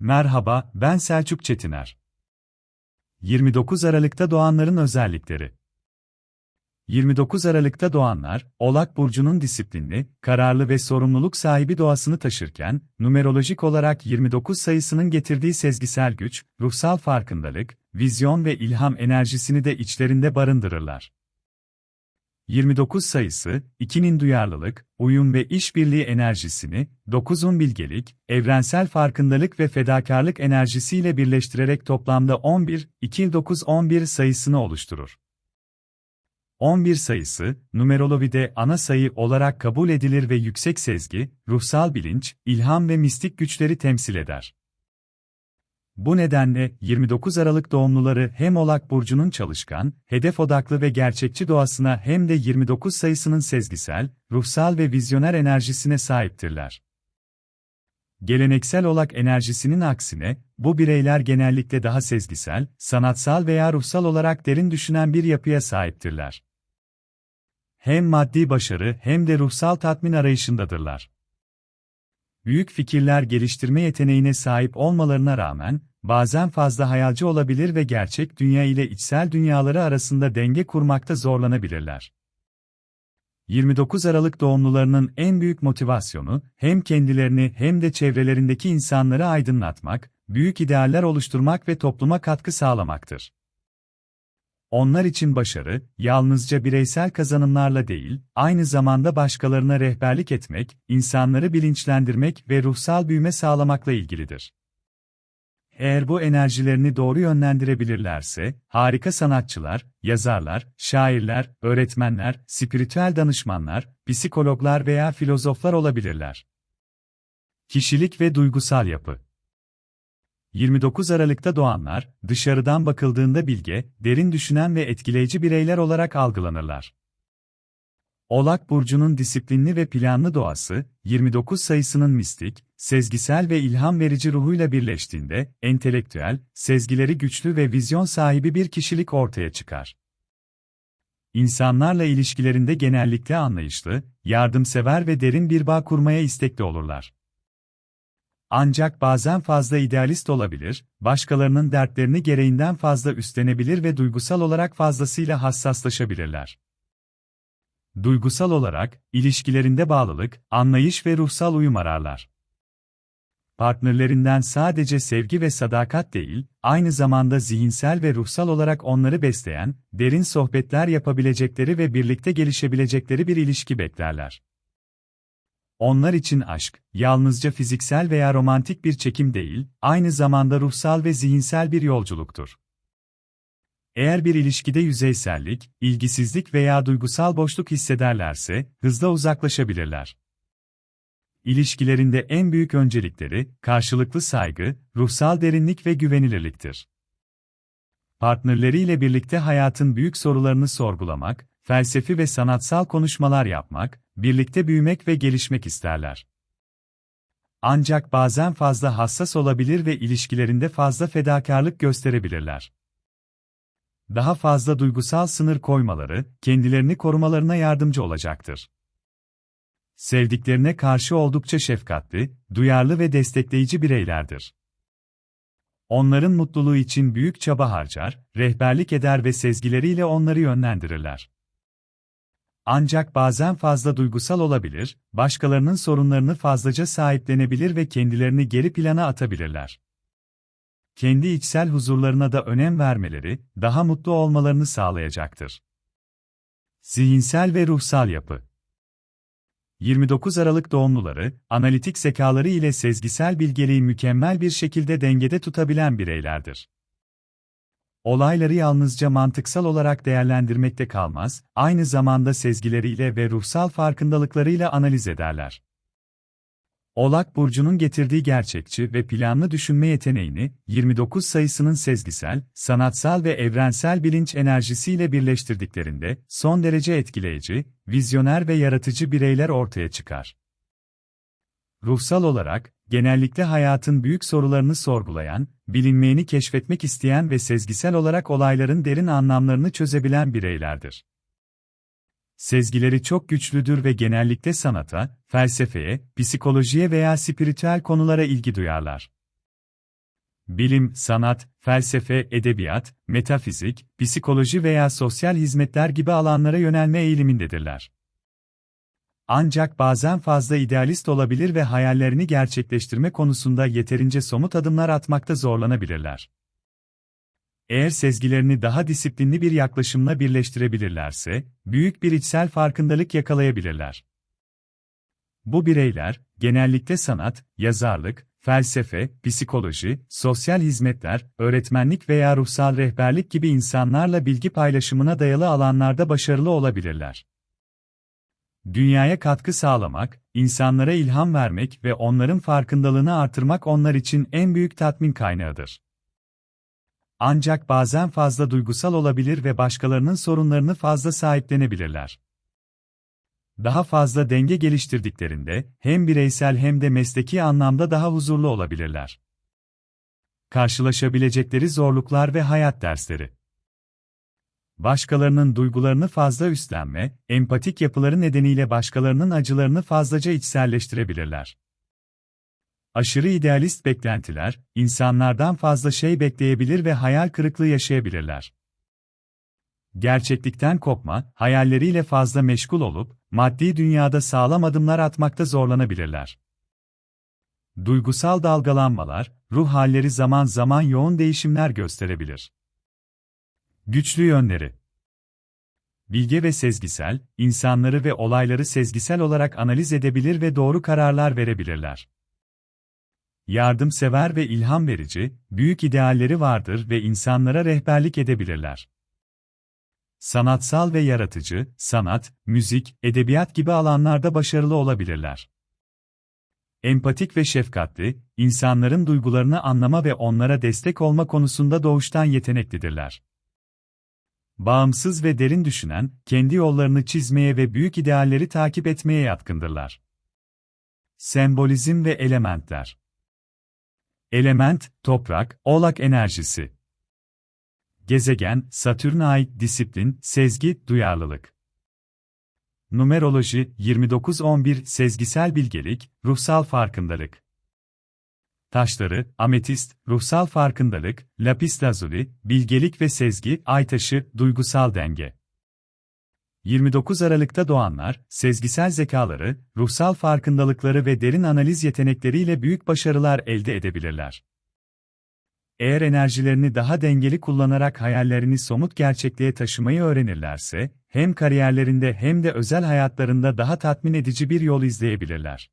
Merhaba, ben Selçuk Çetiner. 29 Aralık'ta doğanların özellikleri 29 Aralık'ta doğanlar, Oğlak Burcu'nun disiplinli, kararlı ve sorumluluk sahibi doğasını taşırken, numerolojik olarak 29 sayısının getirdiği sezgisel güç, ruhsal farkındalık, vizyon ve ilham enerjisini de içlerinde barındırırlar. 29 sayısı, 2'nin duyarlılık, uyum ve işbirliği enerjisini, 9'un bilgelik, evrensel farkındalık ve fedakarlık enerjisiyle birleştirerek toplamda 11, 2, 9, 11 sayısını oluşturur. 11 sayısı, numerolojide ana sayı olarak kabul edilir ve yüksek sezgi, ruhsal bilinç, ilham ve mistik güçleri temsil eder. Bu nedenle 29 Aralık doğumluları hem Oğlak Burcu'nun çalışkan, hedef odaklı ve gerçekçi doğasına hem de 29 sayısının sezgisel, ruhsal ve vizyoner enerjisine sahiptirler. Geleneksel Oğlak enerjisinin aksine, bu bireyler genellikle daha sezgisel, sanatsal veya ruhsal olarak derin düşünen bir yapıya sahiptirler. Hem maddi başarı hem de ruhsal tatmin arayışındadırlar büyük fikirler geliştirme yeteneğine sahip olmalarına rağmen, bazen fazla hayalci olabilir ve gerçek dünya ile içsel dünyaları arasında denge kurmakta zorlanabilirler. 29 Aralık doğumlularının en büyük motivasyonu, hem kendilerini hem de çevrelerindeki insanları aydınlatmak, büyük idealler oluşturmak ve topluma katkı sağlamaktır. Onlar için başarı, yalnızca bireysel kazanımlarla değil, aynı zamanda başkalarına rehberlik etmek, insanları bilinçlendirmek ve ruhsal büyüme sağlamakla ilgilidir. Eğer bu enerjilerini doğru yönlendirebilirlerse, harika sanatçılar, yazarlar, şairler, öğretmenler, spiritüel danışmanlar, psikologlar veya filozoflar olabilirler. Kişilik ve duygusal yapı 29 Aralık'ta doğanlar, dışarıdan bakıldığında bilge, derin düşünen ve etkileyici bireyler olarak algılanırlar. Oğlak Burcu'nun disiplinli ve planlı doğası, 29 sayısının mistik, sezgisel ve ilham verici ruhuyla birleştiğinde, entelektüel, sezgileri güçlü ve vizyon sahibi bir kişilik ortaya çıkar. İnsanlarla ilişkilerinde genellikle anlayışlı, yardımsever ve derin bir bağ kurmaya istekli olurlar. Ancak bazen fazla idealist olabilir, başkalarının dertlerini gereğinden fazla üstlenebilir ve duygusal olarak fazlasıyla hassaslaşabilirler. Duygusal olarak, ilişkilerinde bağlılık, anlayış ve ruhsal uyum ararlar. Partnerlerinden sadece sevgi ve sadakat değil, aynı zamanda zihinsel ve ruhsal olarak onları besleyen, derin sohbetler yapabilecekleri ve birlikte gelişebilecekleri bir ilişki beklerler. Onlar için aşk, yalnızca fiziksel veya romantik bir çekim değil, aynı zamanda ruhsal ve zihinsel bir yolculuktur. Eğer bir ilişkide yüzeysellik, ilgisizlik veya duygusal boşluk hissederlerse, hızla uzaklaşabilirler. İlişkilerinde en büyük öncelikleri, karşılıklı saygı, ruhsal derinlik ve güvenilirliktir. Partnerleriyle birlikte hayatın büyük sorularını sorgulamak, felsefi ve sanatsal konuşmalar yapmak, birlikte büyümek ve gelişmek isterler. Ancak bazen fazla hassas olabilir ve ilişkilerinde fazla fedakarlık gösterebilirler. Daha fazla duygusal sınır koymaları, kendilerini korumalarına yardımcı olacaktır. Sevdiklerine karşı oldukça şefkatli, duyarlı ve destekleyici bireylerdir. Onların mutluluğu için büyük çaba harcar, rehberlik eder ve sezgileriyle onları yönlendirirler. Ancak bazen fazla duygusal olabilir, başkalarının sorunlarını fazlaca sahiplenebilir ve kendilerini geri plana atabilirler. Kendi içsel huzurlarına da önem vermeleri, daha mutlu olmalarını sağlayacaktır. Zihinsel ve ruhsal yapı 29 Aralık doğumluları, analitik zekaları ile sezgisel bilgeliği mükemmel bir şekilde dengede tutabilen bireylerdir olayları yalnızca mantıksal olarak değerlendirmekte kalmaz, aynı zamanda sezgileriyle ve ruhsal farkındalıklarıyla analiz ederler. Oğlak Burcu'nun getirdiği gerçekçi ve planlı düşünme yeteneğini, 29 sayısının sezgisel, sanatsal ve evrensel bilinç enerjisiyle birleştirdiklerinde, son derece etkileyici, vizyoner ve yaratıcı bireyler ortaya çıkar. Ruhsal olarak, genellikle hayatın büyük sorularını sorgulayan, bilinmeyeni keşfetmek isteyen ve sezgisel olarak olayların derin anlamlarını çözebilen bireylerdir. Sezgileri çok güçlüdür ve genellikle sanata, felsefeye, psikolojiye veya spiritüel konulara ilgi duyarlar. Bilim, sanat, felsefe, edebiyat, metafizik, psikoloji veya sosyal hizmetler gibi alanlara yönelme eğilimindedirler. Ancak bazen fazla idealist olabilir ve hayallerini gerçekleştirme konusunda yeterince somut adımlar atmakta zorlanabilirler. Eğer sezgilerini daha disiplinli bir yaklaşımla birleştirebilirlerse, büyük bir içsel farkındalık yakalayabilirler. Bu bireyler, genellikle sanat, yazarlık, felsefe, psikoloji, sosyal hizmetler, öğretmenlik veya ruhsal rehberlik gibi insanlarla bilgi paylaşımına dayalı alanlarda başarılı olabilirler. Dünyaya katkı sağlamak, insanlara ilham vermek ve onların farkındalığını artırmak onlar için en büyük tatmin kaynağıdır. Ancak bazen fazla duygusal olabilir ve başkalarının sorunlarını fazla sahiplenebilirler. Daha fazla denge geliştirdiklerinde hem bireysel hem de mesleki anlamda daha huzurlu olabilirler. Karşılaşabilecekleri zorluklar ve hayat dersleri Başkalarının duygularını fazla üstlenme, empatik yapıları nedeniyle başkalarının acılarını fazlaca içselleştirebilirler. Aşırı idealist beklentiler, insanlardan fazla şey bekleyebilir ve hayal kırıklığı yaşayabilirler. Gerçeklikten kopma, hayalleriyle fazla meşgul olup, maddi dünyada sağlam adımlar atmakta zorlanabilirler. Duygusal dalgalanmalar, ruh halleri zaman zaman yoğun değişimler gösterebilir. Güçlü yönleri Bilge ve sezgisel, insanları ve olayları sezgisel olarak analiz edebilir ve doğru kararlar verebilirler. Yardımsever ve ilham verici, büyük idealleri vardır ve insanlara rehberlik edebilirler. Sanatsal ve yaratıcı, sanat, müzik, edebiyat gibi alanlarda başarılı olabilirler. Empatik ve şefkatli, insanların duygularını anlama ve onlara destek olma konusunda doğuştan yeteneklidirler. Bağımsız ve derin düşünen, kendi yollarını çizmeye ve büyük idealleri takip etmeye yatkındırlar. Sembolizm ve elementler Element, toprak, oğlak enerjisi. Gezegen, Satürn'e ait disiplin, sezgi, duyarlılık. Numeroloji 2911 sezgisel bilgelik, ruhsal farkındalık. Taşları, ametist, ruhsal farkındalık, lapis lazuli, bilgelik ve sezgi, ay taşı, duygusal denge. 29 Aralık'ta doğanlar, sezgisel zekaları, ruhsal farkındalıkları ve derin analiz yetenekleriyle büyük başarılar elde edebilirler. Eğer enerjilerini daha dengeli kullanarak hayallerini somut gerçekliğe taşımayı öğrenirlerse, hem kariyerlerinde hem de özel hayatlarında daha tatmin edici bir yol izleyebilirler.